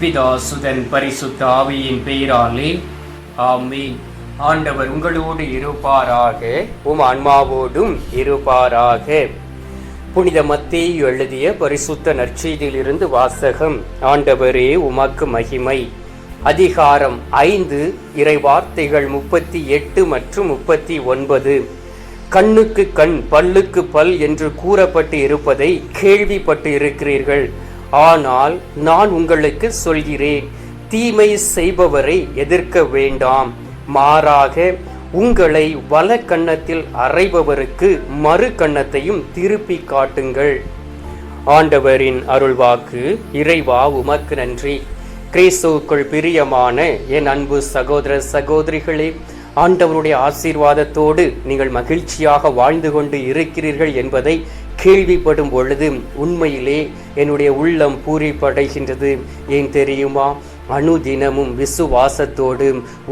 பிதா சுதன் பரிசுத்த ஆவியின் பெயராலே ஆமீன். ஆண்டவர் உங்களோடு இருப்பாராக உம் ஆன்மாவோடும் இருப்பாராக. புனித மத்தேயு எழுதிய பரிசுத்த நற்செய்தியிலிருந்து வாசகம் ஆண்டவரே உமக்கு மகிமை. அதிகாரம் ஐந்து இறை வார்த்தைகள் முப்பத்தி எட்டு மற்றும் முப்பத்தி ஒன்பது. கண்ணுக்கு கண் பல்லுக்கு பல் என்று கூறப்பட்டு இருப்பதை கேள்விப்பட்டு இருக்கிறீர்கள். ஆனால் நான் உங்களுக்கு சொல்கிறேன் தீமை செய்பவரை எதிர்க்க வேண்டாம். மாறாக உங்களை வல கன்னத்தில் அறைபவருக்கு மறு கன்னத்தையும் திருப்பி காட்டுங்கள். ஆண்டவரின் அருள்வாக்கு இறைவா உமக்கு நன்றி. கிறிஸ்துவுக்குள் பிரியமான என் அன்பு சகோதர சகோதரிகளே ஆண்டவருடைய ஆசீர்வாதத்தோடு நீங்கள் மகிழ்ச்சியாக வாழ்ந்து கொண்டு இருக்கிறீர்கள் என்பதை கேள்விப்படும் பொழுது உண்மையிலே என்னுடைய உள்ளம் பூரிப்படைகின்றது. ஏன் தெரியுமா? அணுதினமும் விசுவாசத்தோடு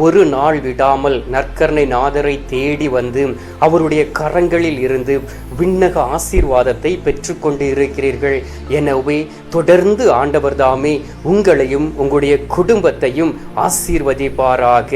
ஒரு நாள் விடாமல் நற்கரணை நாதரை தேடி வந்து அவருடைய கரங்களில் இருந்து விண்ணக ஆசீர்வாதத்தை பெற்றுக்கொண்டு இருக்கிறீர்கள் எனவே தொடர்ந்து ஆண்டவர் தாமே உங்களையும் உங்களுடைய குடும்பத்தையும் ஆசீர்வதிப்பாராக.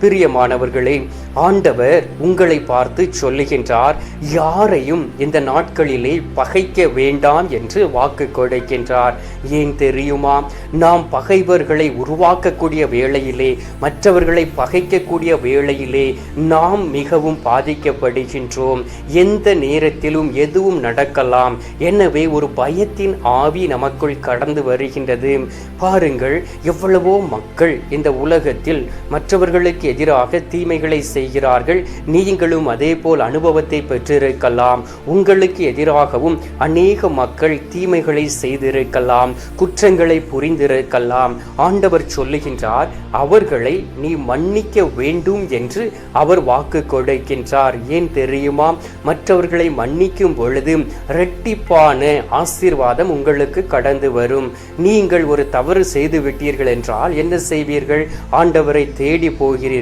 பிரியமானவர்களே ஆண்டவர் உங்களை பார்த்து சொல்லுகின்றார் யாரையும் இந்த நாட்களிலே பகைக்க வேண்டாம் என்று வாக்கு கொடுக்கின்றார். ஏன் தெரியுமா? நாம் பகைவர்களை உருவாக்கக்கூடிய வேளையிலே மற்றவர்களை பகைக்கக்கூடிய வேளையிலே நாம் மிகவும் பாதிக்கப்படுகின்றோம். எந்த நேரத்திலும் எதுவும் நடக்கலாம். எனவே ஒரு பயத்தின் ஆவி நமக்குள் கடந்து வருகின்றது. பாருங்கள் எவ்வளவோ மக்கள் இந்த உலகத்தில் மற்றவர்களுக்கு எதிராக தீமைகளை செய்கிறார்கள். நீங்களும் அதே போல் அனுபவத்தை பெற்றிருக்கலாம். உங்களுக்கு எதிராகவும் அநேக மக்கள் தீமைகளை செய்திருக்கலாம். குற்றங்களை புரிந்திருக்கலாம். ஆண்டவர் சொல்லுகின்றார் அவர்களை நீ மன்னிக்க வேண்டும் என்று அவர் வாக்கு கொடுக்கின்றார். ஏன் தெரியுமா? மற்றவர்களை மன்னிக்கும் பொழுது இரட்டிப்பான ஆசீர்வாதம் உங்களுக்கு கடந்து வரும். நீங்கள் ஒரு தவறு செய்து விட்டீர்கள் என்றால் என்ன செய்வீர்கள்? ஆண்டவரை தேடி போகிறீர்கள்.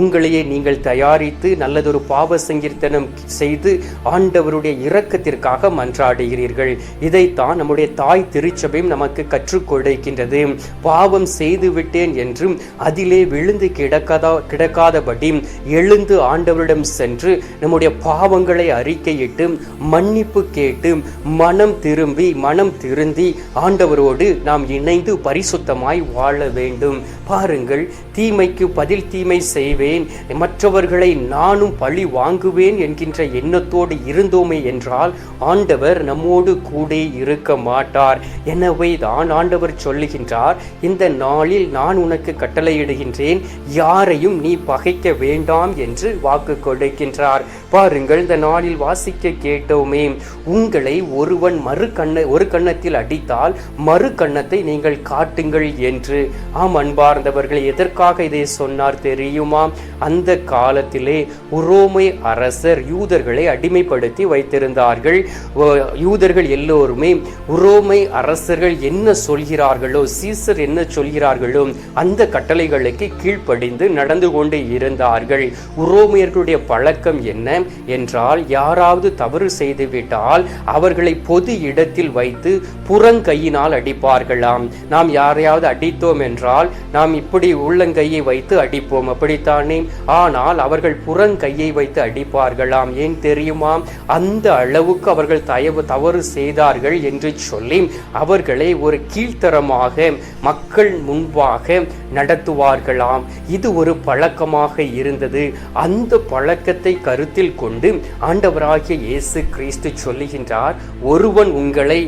உங்களையே நீங்கள் தயாரித்து நல்லதொரு பாவ சங்கீர்த்தனம் செய்து ஆண்டவருடைய இரக்கத்திற்காக மன்றாடுகிறீர்கள். இதைத்தான் நம்முடைய தாய் திருச்சபையும் நமக்கு கற்றுக் கொடுக்கின்றது. பாவம் செய்து விட்டேன் என்றும் அதிலே விழுந்து கிடக்காதா கிடக்காதபடி எழுந்து ஆண்டவரிடம் சென்று நம்முடைய பாவங்களை அறிக்கையிட்டு மன்னிப்பு கேட்டு மனம் திரும்பி மனம் திருந்தி ஆண்டவரோடு நாம் இணைந்து பரிசுத்தமாய் வாழ வேண்டும். பாருங்கள் தீமைக்கு பதில் தீமை செய்வேன். மற்றவர்களை நானும் பழி வாங்குவேன் என்கின்ற எண்ணத்தோடு இருந்தோமே என்றால் ஆண்டவர் நம்மோடு கூட இருக்க மாட்டார். எனவே தான் ஆண்டவர் சொல்லுகின்றார் இந்த நாளில் நான் உனக்கு கட்டளையிடுகின்றேன் யாரையும் நீ பகைக்க வேண்டாம் என்று வாக்கு கொடுக்கின்றார். பாருங்கள் இந்த நாளில் வாசிக்க கேட்டோமே உங்களை ஒருவன் மறு கண்ண ஒரு கன்னத்தில் அடித்தால் மறு கன்னத்தை நீங்கள் காட்டுங்கள் என்று. ஆம் அன்பார்ந்தவர்கள் எதற்காக இதை சொன்னார் தெரியுமா? அந்த காலத்திலே உரோமை அரசர் யூதர்களை அடிமைப்படுத்தி வைத்திருந்தார்கள். யூதர்கள் எல்லோருமே உரோமை அரசர்கள் என்ன சொல்கிறார்களோ சீசர் என்ன சொல்கிறார்களோ அந்த கட்டளைகளுக்கு கீழ்ப்படிந்து நடந்து கொண்டு இருந்தார்கள். உரோமையர்களுடைய பழக்கம் என்ன? என்றால் யாராவது தவறு செய்துவிட்டால் அவர்களை பொது இடத்தில் வைத்து புறங்கையினால் அடிப்பார்களாம். நாம் யாரையாவது அடித்தோம் என்றால் நாம் இப்படி உள்ளங்கையை வைத்து அடிப்போம். அப்படித்தானே? ஆனால் அவர்கள் புறங்கையை வைத்து அடிப்பார்களாம். ஏன் தெரியுமா? அந்த அளவுக்கு அவர்கள் தயவு தவறு செய்தார்கள் என்று சொல்லி அவர்களை ஒரு கீழ்த்தரமாக மக்கள் முன்பாக நடத்துவார்களாம். இது ஒரு பழக்கமாக இருந்தது. அந்த பழக்கத்தை கருத்தில் கொண்டு ஆண்டவராகிய இயேசு கிறிஸ்து சொல்லுகின்றார் ஒருவன் உங்களை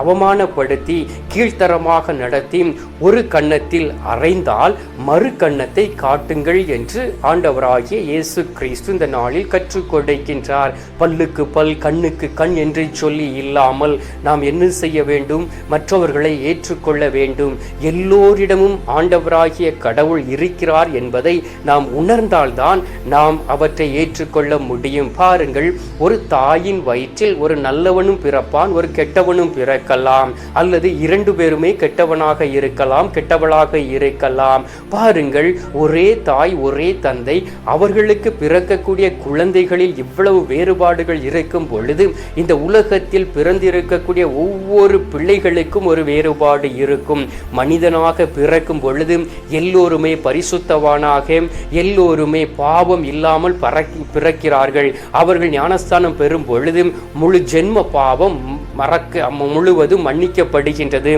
அவமானப்படுத்தி கீழ்த்தரமாக நடத்தி ஒரு கன்னத்தில் அறைந்தால் மறு கன்னத்தை காட்டுங்கள் என்று ஆண்டவராகிய இயேசு கிறிஸ்து இந்த நாளில் கற்றுக் கொடுக்கின்றார். பல்லுக்கு பல் கண்ணுக்கு கண் என்று சொல்லி இல்லாமல் நாம் என்ன செய்ய வேண்டும்? மற்றவர்களை ஏற்றுக்கொள்ள வேண்டும். எல்லோரிடமும் ஆண்டவராக தந்தையாகிய கடவுள் இருக்கிறார் என்பதை நாம் உணர்ந்தால்தான் நாம் அவற்றை ஏற்றுக்கொள்ள முடியும். பாருங்கள் ஒரு தாயின் வயிற்றில் ஒரு நல்லவனும் பிறப்பான் ஒரு கெட்டவனும் பிறக்கலாம். அல்லது இரண்டு பேருமே கெட்டவனாக இருக்கலாம் கெட்டவளாக இருக்கலாம். பாருங்கள் ஒரே தாய் ஒரே தந்தை அவர்களுக்கு பிறக்கக்கூடிய குழந்தைகளில் இவ்வளவு வேறுபாடுகள் இருக்கும் பொழுது இந்த உலகத்தில் பிறந்திருக்கக்கூடிய ஒவ்வொரு பிள்ளைகளுக்கும் ஒரு வேறுபாடு இருக்கும். மனிதனாக பிறக்கும் பொழுது எல்லோருமே பரிசுத்தவானாக எல்லோருமே பாவம் இல்லாமல் பறக்கி பிறக்கிறார்கள். அவர்கள் ஞானஸ்தானம் பெறும் பொழுது முழு ஜென்ம பாவம் மறக்க முழுவதும் மன்னிக்கப்படுகின்றது.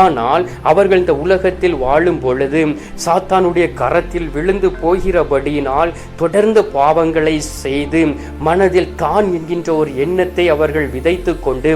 ஆனால் அவர்கள் இந்த உலகத்தில் வாழும் பொழுது சாத்தானுடைய கரத்தில் விழுந்து போகிறபடியினால் தொடர்ந்து பாவங்களை செய்து மனதில் தான் என்கின்ற ஒரு எண்ணத்தை அவர்கள் விதைத்து கொண்டு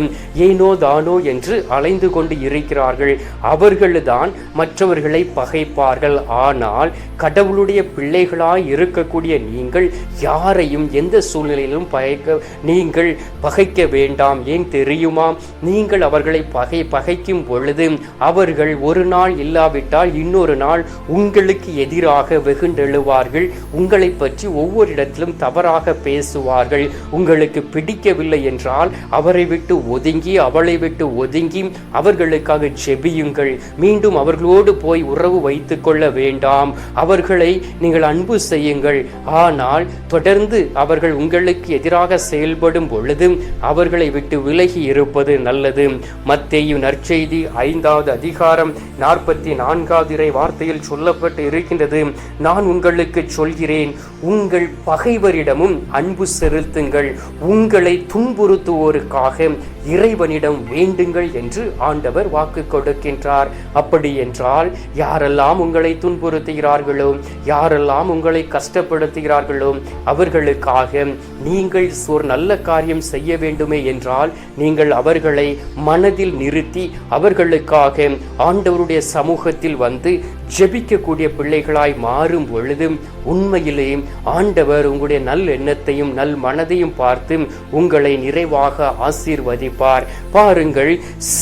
ஏனோ தானோ என்று அலைந்து கொண்டு இருக்கிறார்கள். அவர்கள்தான் மற்றவர்களை பகைப்பார்கள். ஆனால் கடவுளுடைய பிள்ளைகளாய் இருக்கக்கூடிய நீங்கள் யாரையும் எந்த சூழ்நிலையிலும் பகைக்க நீங்கள் பகைக்க வேண்டாம். ஏன் தெரியுமா? நீங்கள் அவர்களை பகை பகைக்கும் பொழுது அவர்கள் ஒரு நாள் இல்லாவிட்டால் இன்னொரு நாள் உங்களுக்கு எதிராக வெகுண்டெழுவார்கள். உங்களை பற்றி ஒவ்வொரு இடத்திலும் தவறாக பேசுவார்கள். உங்களுக்கு பிடிக்கவில்லை என்றால் அவரை விட்டு ஒதுங்கி அவளை விட்டு ஒதுங்கி அவர்களுக்காக ஜெபியுங்கள். மீண்டும் அவர்களோடு போய் உறவு வைத்துக் கொள்ள வேண்டாம். அவர்களை நீங்கள் அன்பு செய்யுங்கள். ஆனால் தொடர்ந்து அவர்கள் உங்களுக்கு எதிராக செயல்படும் பொழுது அவர்களை விட்டு விலகி இருப்பது நல்லது. மத்தேயு நற்செய்தி ஐந்தாவது அதிகாரம் நாற்பத்தி நான்காவது இறை வார்த்தையில் சொல்லப்பட்டு இருக்கின்றது. நான் உங்களுக்கு சொல்கிறேன் உங்கள் பகைவரிடமும் அன்பு செலுத்துங்கள். உங்களை துன்புறுத்துவோருக்காக இறைவனிடம் வேண்டுங்கள் என்று ஆண்டவர் வாக்கு கொடுக்கின்றார். அப்படி என்றால் யாரெல்லாம் உங்களை துன்புறுத்துகிறார்களோ யாரெல்லாம் உங்களை கஷ்டப்படுத்துகிறார்களோ அவர்களுக்காக நீங்கள் ஒரு நல்ல காரியம் செய்ய வேண்டுமே என்றால் நீங்கள் அவர்களை மனதில் நிறுத்தி அவர்களுக்காக ஆண்டவருடைய சமூகத்தில் வந்து ஜெபிக்கக்கூடிய பிள்ளைகளாய் மாறும் பொழுது உண்மையிலேயும் ஆண்டவர் உங்களுடைய நல் எண்ணத்தையும் நல் மனதையும் பார்த்து உங்களை நிறைவாக ஆசீர்வதிப்பார். பாருங்கள்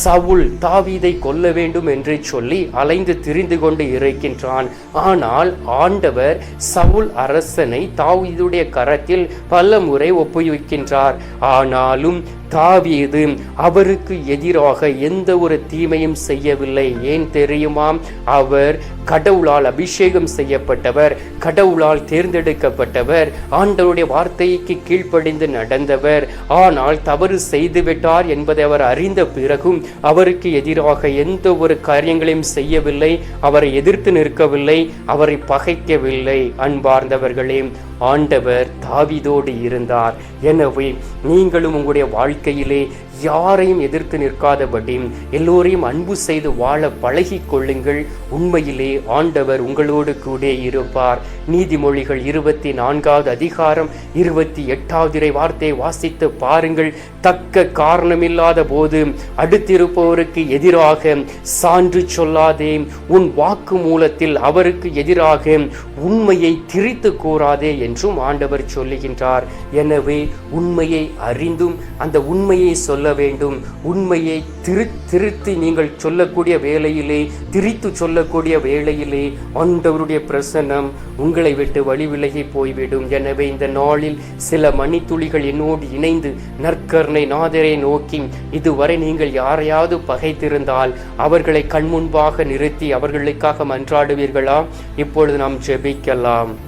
சவுல் தாவீதை கொல்ல வேண்டும் என்று சொல்லி அலைந்து திரிந்து கொண்டு இருக்கின்றான். ஆனால் ஆண்டவர் சவுல் அரசனை தாவீதுடைய கரத்தில் பல முறை ஒப்புவிக்கின்றார். ஆனாலும் தாவீது அவருக்கு எதிராக எந்த ஒரு தீமையும் செய்யவில்லை. ஏன் தெரியுமா? அவர் கடவுளால் அபிஷேகம் செய்யப்பட்டவர் கடவுளால் தேர்ந்தெடுக்கப்பட்டவர் ஆண்டவருடைய வார்த்தைக்கு கீழ்ப்படிந்து நடந்தவர். ஆனால் தவறு செய்துவிட்டார் என்பதை அவர் அறிந்த பிறகும் அவருக்கு எதிராக எந்த ஒரு காரியங்களையும் செய்யவில்லை அவரை எதிர்த்து நிற்கவில்லை அவரை பகைக்கவில்லை. அன்பார்ந்தவர்களே ஆண்டவர் தாவிதோடு இருந்தார். எனவே நீங்களும் உங்களுடைய வாழ்க்கை வாழ்க்கையிலே யாரையும் எதிர்த்து நிற்காதபடி எல்லோரையும் அன்பு செய்து வாழ பழகிக் கொள்ளுங்கள். உண்மையிலே ஆண்டவர் உங்களோடு கூட இருப்பார். நீதிமொழிகள் இருபத்தி நான்காவது அதிகாரம் இருபத்தி எட்டாவது இறை வார்த்தையை வாசித்து பாருங்கள். தக்க காரணமில்லாத போது அடுத்திருப்பவருக்கு எதிராக சான்று சொல்லாதே. உன் வாக்கு மூலத்தில் அவருக்கு எதிராக உண்மையை திரித்து கூறாதே என்றும் ஆண்டவர் சொல்லுகின்றார். எனவே உண்மையை அறிந்தும் அந்த உண்மையை சொல்ல வேண்டும். உண்மையை திரு திருத்தி நீங்கள் சொல்லக்கூடிய வேலையிலே திரித்து சொல்லக்கூடிய வேலையிலே ஆண்டவருடைய பிரசன்னம் உங்களை விட்டு வழி விலகி போய்விடும். எனவே இந்த நாளில் சில மணித்துளிகள் என்னோடு இணைந்து நற்கர்ணை நாதரை நோக்கி இதுவரை நீங்கள் யாரையாவது பகைத்திருந்தால் அவர்களை கண்முன்பாக நிறுத்தி அவர்களுக்காக மன்றாடுவீர்களா? இப்பொழுது நாம் ஜெபிக்கலாம்.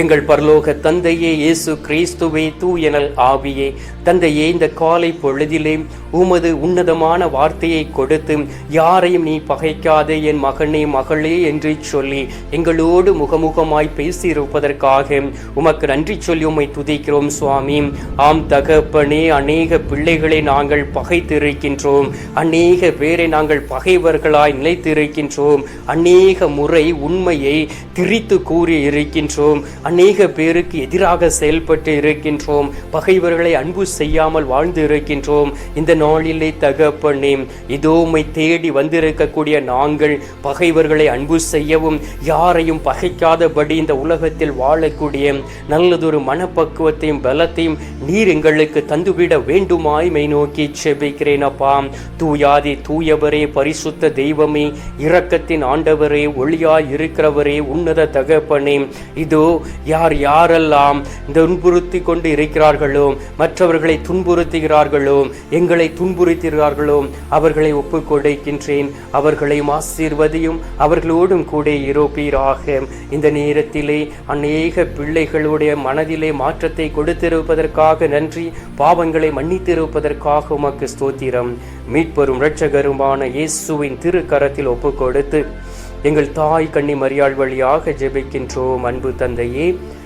எங்கள் பரலோக தந்தையே இயேசு கிறிஸ்துவே தூயனல் ஆவியே. தந்தையே இந்த காலை பொழுதிலே உமது உன்னதமான வார்த்தையை கொடுத்து யாரையும் நீ பகைக்காதே என் மகனே மகளே என்று சொல்லி எங்களோடு முகமுகமாய் பேசியிருப்பதற்காக உமக்கு நன்றி சொல்லி உம்மை துதிக்கிறோம் சுவாமி. ஆம் தகப்பனே அநேக பிள்ளைகளை நாங்கள் பகைத்திருக்கின்றோம். அநேக பேரை நாங்கள் பகைவர்களாய் நிலைத்திருக்கின்றோம். அநேக முறை உண்மையை திரித்து கூறி இருக்கின்றோம் அநேக பேருக்கு எதிராக செயல்பட்டு இருக்கின்றோம். பகைவர்களை அன்பு செய்யாமல் வாழ்ந்து இருக்கின்றோம் இந்த நாளிலே தகப்பனே இதோ உம்மை தேடி வந்திருக்கக்கூடிய நாங்கள் பகைவர்களை அன்பு செய்யவும் யாரையும் பகைக்காதபடி இந்த உலகத்தில் வாழக்கூடிய நல்லதொரு மனப்பக்குவத்தையும் பலத்தையும் நீர் எங்களுக்கு தந்துவிட வேண்டுமாய் மை நோக்கி செபிக்கிறேன் அப்பா. தூயாதி தூயவரே பரிசுத்த தெய்வமே இரக்கத்தின் ஆண்டவரே ஒளியாய் இருக்கிறவரே உன்னத தகப்பனே. இதோ யார் யாரெல்லாம் துன்புறுத்தி கொண்டு இருக்கிறார்களோ மற்றவர்களை துன்புறுத்துகிறார்களோ எங்களை துன்புறுத்துகிறார்களோ அவர்களை ஒப்புக் கொடுக்கின்றேன் அவர்களையும் ஆசீர்வதியும் அவர்களோடும் கூட இருப்பீராக. இந்த நேரத்திலே அநேக பிள்ளைகளுடைய மனதிலே மாற்றத்தை கொடுத்திருப்பதற்காக நன்றி. பாவங்களை மன்னித்திருப்பதற்காக உமக்கு ஸ்தோத்திரம். மீட்பெரும் இரட்சகருமான இயேசுவின் திருக்கரத்தில் ஒப்புக் கொடுத்து எங்கள் தாய் கண்ணி மரியாள் வழியாக ஜெபிக்கின்றோம். அன்பு தந்தையே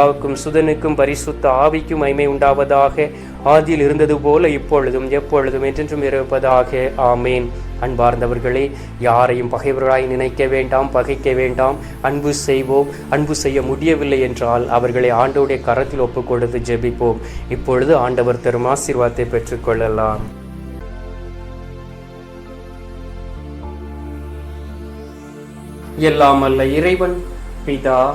பிதாவுக்கும் சுதனுக்கும் பரிசுத்த ஆவிக்கும் மைமை உண்டாவதாக ஆதியில் இருந்தது போல இப்பொழுதும் எப்பொழுதும் என்றென்றும் இருப்பதாக. ஆமேன். அன்பார்ந்தவர்களே யாரையும் பகைவர்களாய் நினைக்க வேண்டாம் பகைக்க வேண்டாம். அன்பு செய்வோம். அன்பு செய்ய முடியவில்லை என்றால் அவர்களை ஆண்டோடைய கரத்தில் ஒப்புக் கொடுத்து ஜெபிப்போம். இப்பொழுது ஆண்டவர் தரும் ஆசீர்வாதத்தை பெற்றுக்கொள்ளலாம். எல்லாம் அல்ல இறைவன் பிதா